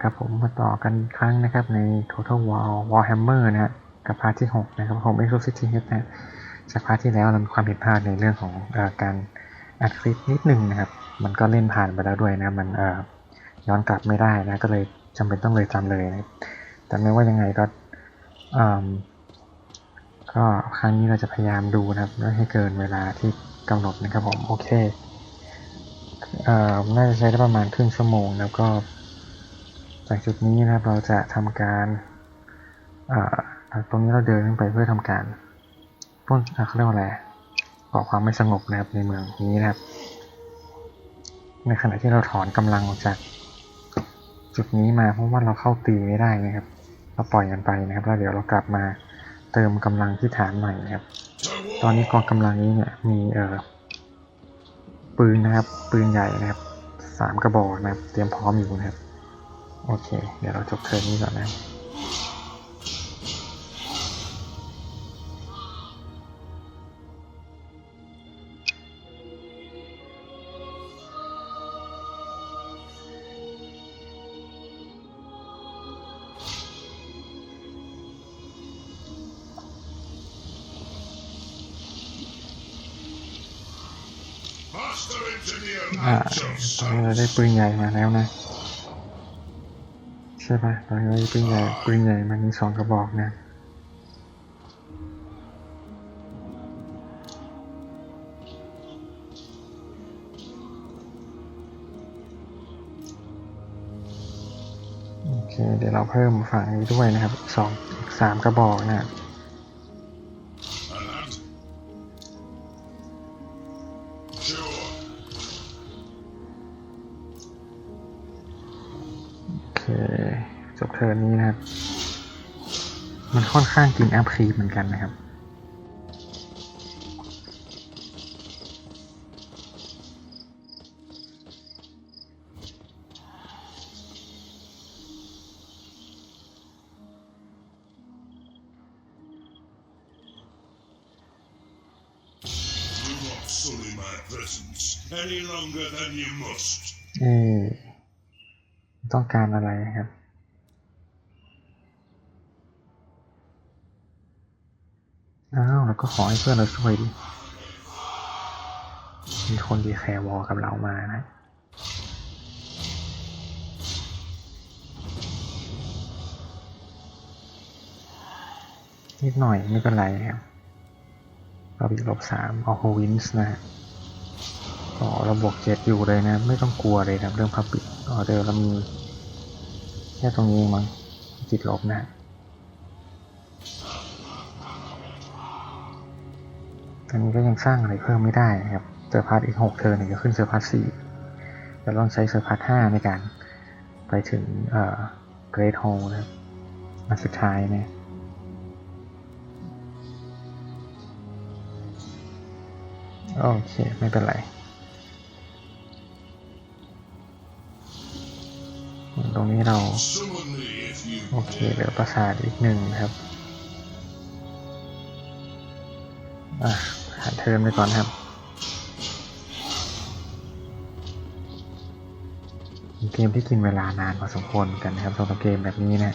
ครับผมมาต่อกันครั้งนะครับใน Total War Warhammer นะฮะกับพาร์ทที่ 6 นะครับผม Exorcist Head นะจากพาร์ทที่แล้วเรามีความผิดพลาดในเรื่องของอการอัดคลิปนิดนึงนะครับ มันก็เล่นผ่านไปแล้วด้วยนะ มันเออย้อนกลับไม่ได้นะ ก็เลยจำเป็นต้องเลยจำเลยนะแต่ไม่ว่ายังไงก็ก็ครั้งนี้เราจะพยายามดูนะครับไม่ให้เกินเวลาที่กำหนดนะครับผมโอเคเอ่อน่าจะใช้ได้ประมาณครึ่งชั่วโมง แล้วก็ จากจุดนี้นะครับเราจะทำการาตรงนี้เราเดินขึ้นไปเพื่อทำการป้นอะเขาเรียกว่าอะไรก่อความไม่สงบนะครับในเมืองนี้นะครับ ในขณะที่เราถอนกำลังออกจากจุดนี้มาเพราะว่าเราเข้าตีไม่ได้นะครับ เราปล่อยมันไปนะครับ แล้วเดี๋ยวเรากลับมาเติมกำลังที่ฐานใหม่นะครับ ตอนนี้กองกำลังนี้เนี่ยมีเอ่อปืนนะครับปืนใหญ่นะครับสามกระบอกนะครับ เตรียมพร้อมอยู่นะครับ โอเค เดี๋ยวเราจบเทิร์นนี้ก่อนนะครับ Master Engineer อ่า Lantos ตอนนี้เราได้ปืนใหญ่มาแล้วนะใช่ปะตอนนี้เปืนใหญ่ปืนใหญ่มันมีสองกระบอกนะโอเคเดี๋ยวเราเพิ่มฝั่งนี้ด้วยนะครับสองสามกระบอกนะโอเค จบเทิร์นนี้นะครับ มันค่อนข้างกินอัพคีเหมือนกันนะครับ do not sully my presence any longer than you must. เอ๊ะต้องการอะไรครับ อ้าวแล้วก็ขอให้เพื่อนเราช่วยดิ มีคนดีแคร์วอลกับเรามานะนิดหน่อยไม่เป็นไรครับเราบีลบสามออโฮวินส์นะฮะอ๋อเราบวกเจ็ดอยู่เลยนะ ไม่ต้องกลัวเลยนะเรื่องพับปิดอ๋อเดี๋ยวเรามีแค่ตรงนี้มั้งติดลบนะ อันนี้ก็ยังสร้างอะไรเพิ่มไม่ได้นะครับเซอร์พาร์ทอีกหกเทิร์นถึงจะขึ้นเซอร์พาร์ทสี่จะต้องใช้เซอร์พาร์ทห้าในการไปถึงเอ่อเกรทโฮนะครับอันสุดท้ายเนี่ยโอเค ไม่เป็นไรตรงนี้เรา โอเคเหลือประสาทอีกหนึ่งครับ อะ หาเทิร์นไปก่อนครับเกมที่กินเวลานานพอสมควรกันนะครับสำหรับเกมแบบนี้นะ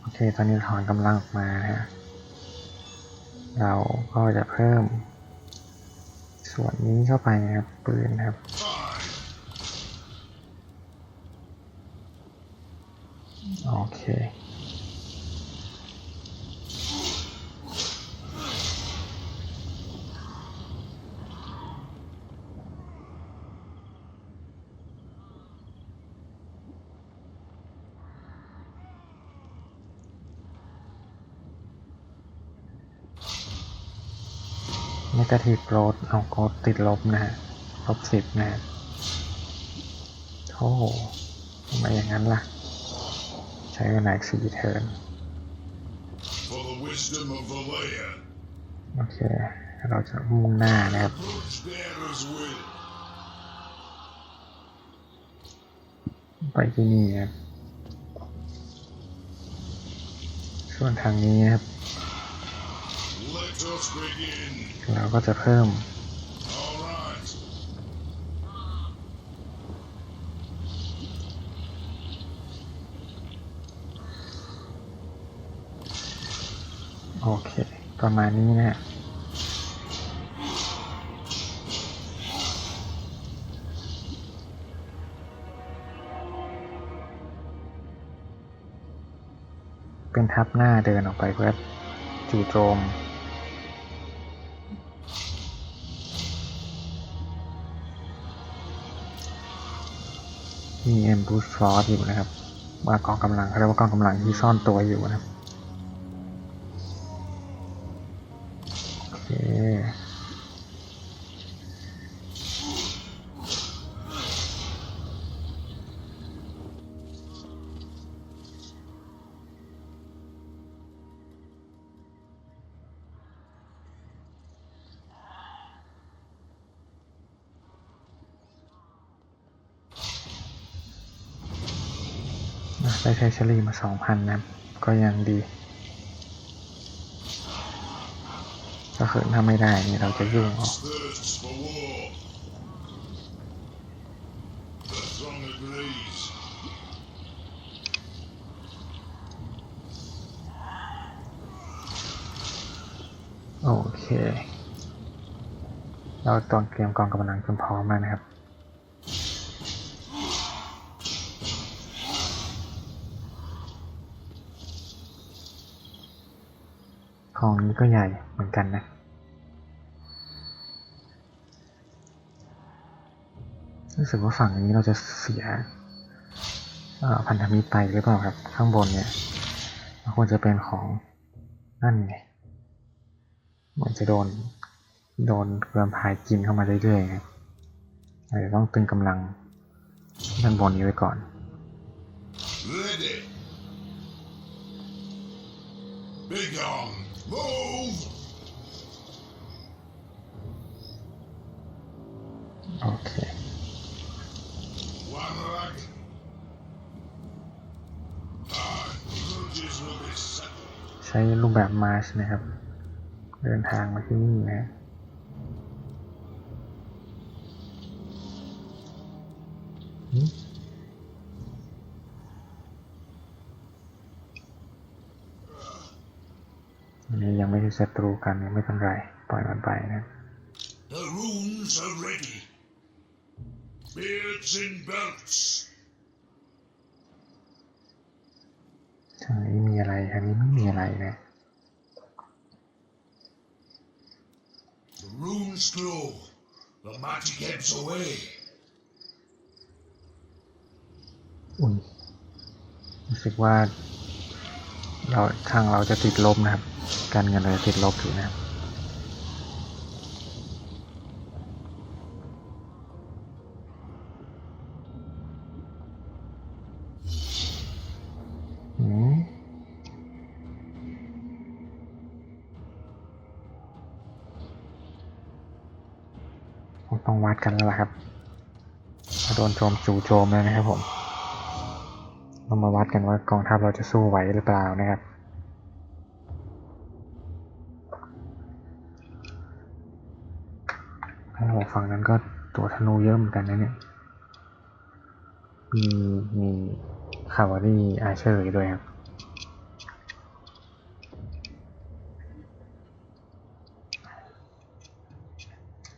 โอเค ตอนนี้ถอนกำลังออกมานะฮะ เราก็จะเพิ่ม ส่วนนี้เข้าไปนะครับปืนครับ โอเค กาทีฟโรดเอาโกดติดลบนะฮะลบสิบนะโอ้ทำไมอย่างนั้นล่ะ ใช้เวลาอีกสี่เทิร์นโอเค เราจะมุ่งหน้านะครับไปที่นี่ครับ ส่วนทางนี้ครับ เราก็จะเพิ่ม โอเค ประมาณนี้นะ เป็นทับหน้าเดินออกไปเพื่อจู่โจม มีเอ็มบูสฟอร์อยู่นะครับว่ากองกำลังเขาเรียกว่ากองกำลังที่ซ่อนตัวอยู่นะครับโอเค ได้ใช้เฉลี่ยมาสองพันนะก็ยังดี ก็คือถ้าไม่ได้นี่เราจะยุ่งเอา Thirsts for war. The throng agrees. โอเค เราต้องเตรียมกองกำลังจนพร้อมแล้วนะครับ องนี้ก็ใหญ่เหมือนกันนะรู้สึกว่าฝั่งนี้เราจะเสียพันธมิตรไปหรือเปล่าครับ ข้างบนเนี่ยควรจะเป็นของนั่นไงเหมือนจะโดนโดนเรือพายกินเข้ามาเรื่อยๆไงอาจจะต้องตึงกำลังด้านบนนี้ไว้ก่อน Big on. Move. โอเค One leg. Ah, grudges will be settled. ใช้รูปแบบมาร์ชนะครับ เดินทางมาที่นี่นะหึอัน นี้ยังไม่ใช่ศัตรูกันยังไม่เป็นไร ปล่อยมันไปนะ The runes are ready. Beards in belts. ทางนี้มีอะไรทางนี้ไม่มีอะไรนะ The runes glow. The magic ebbs away. อุ่นรู้สึกว่าเราทางเราจะติดลบนะครับ การเงินเราจะติดลบอยู่นะครับอืมคงต้องวัดกันแล้วล่ะครับโดนโจมจู่โจมแล้วนะครับผม เรามาวัดกันว่ากองทัพเราจะสู้ไหวหรือเปล่านะครับ โอ้โหฝั่งนั้นก็ตัวธนูเยอะเหมือนกันนะเนี่ย มีมีคาวารีอาเชอร์ด้วยครับ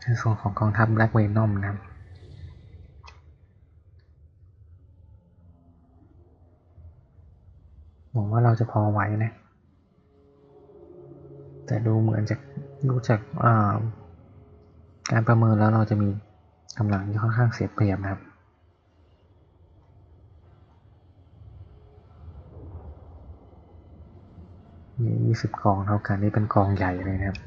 ในส่วนของกองทัพแบล็กเวนอมนะครับหวังว่าเราจะพอไหวนะ แต่ดูเหมือนจะดูจากอ่า การประเมินแล้วเราจะมีกำลังที่ค่อนข้างเสียเปรียบนะครับมี20กองเท่ากันนี่เป็นกองใหญ่เลยนะครับ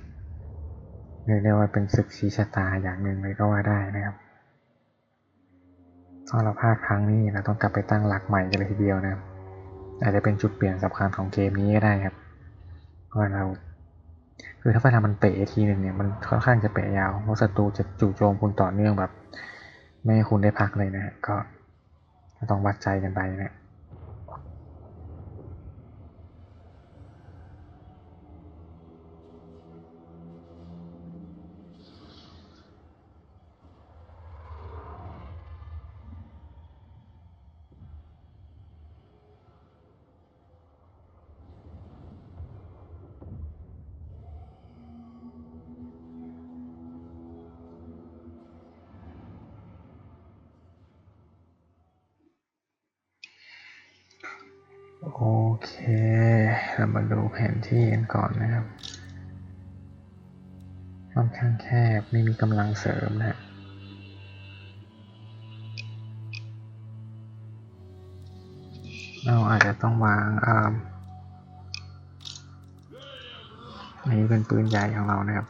เรียกได้ว่าเป็นศึกชี้ชะตาอย่างหนึ่งเลยก็ว่าได้นะครับถ้าเราพลาดครั้งนี้เราต้องกลับไปตั้งหลักใหม่กันเลยทีเดียวนะครับอาจจะเป็นจุดเปลี่ยนสำคัญของเกมนี้ก็ได้ครับเพราะว่าเรา คือถ้าเวลามันเป๋ทีหนึ่งเนี่ยมันค่อนข้างจะเป๋ยาวเพราะศัตรูจะจู่โจมคุณต่อเนื่องแบบ ไม่ให้คุณได้พักเลยนะฮะก็ต้องวัดใจกันไปนะ โอเค เรามาดูแผนที่กันก่อนนะครับค่อนข้างแคบไม่มีกำลังเสริมนะเราอาจจะต้องวางอ่าอันนี้เป็นปืนใหญ่ของเรานะครับ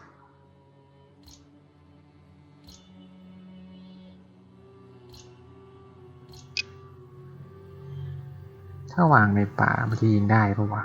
ถ้าวางในป่ามันจะยิงได้ปะวะ